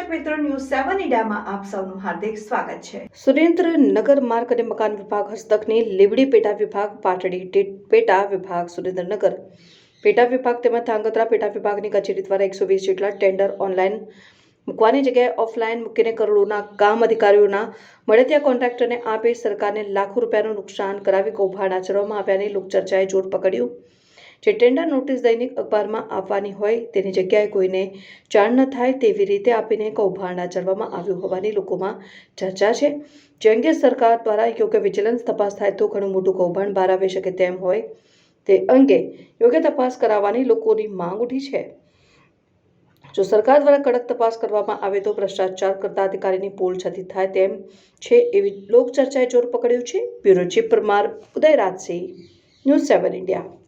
સેવન ઇન્ડિયામાં આપ સૌનું હાર્દિક સ્વાગત છે. સુરેન્દ્રનગર માર્ગ અને મકાન વિભાગ હસ્તકની લીવડી પેટા વિભાગ, પાટડી પેટા વિભાગ, સુરેન્દ્રનગર પેટા વિભાગ તેમજ ધાંગધ્રા પેટા વિભાગની કચેરી દ્વારા એકસો વીસ જેટલા ટેન્ડર ઓનલાઈન મૂકવાની જગ્યાએ ઓફલાઈન મૂકીને કરોડોના કામ અધિકારીઓના મળે ત્યાં કોન્ટ્રાક્ટરને આપી સરકારને લાખો રૂપિયાનું નુકસાન કરાવી કૌભાંડ આચરવામાં આવ્યાની લોકચર્ચાએ જોર પકડ્યું. જે ટેન્ડર નોટિસ દૈનિક અખબારમાં આપવાની હોય તેની જગ્યાએ કોઈને જાણ ન થાય તેવી રીતે આપીને કૌભાંડ આચરવામાં આવ્યું હોવાની લોકોમાં ચર્ચા છે. જે અંગે સરકાર દ્વારા યોગ્ય વિજિલન્સ તપાસ થાય તો ઘણું મોટું કૌભાંડ બહાર આવી શકે તેમ હોય તે અંગે યોગ્ય તપાસ કરાવવાની લોકોની માંગ ઉઠી છે. જો સરકાર દ્વારા કડક તપાસ કરવામાં આવે તો ભ્રષ્ટાચાર કરતા અધિકારીની પોલ છતી થાય તેમ છે એવી લોકચર્ચાએ જોર પકડ્યું છે. Bureau chief Parmar Uday Rajsinh news seven India.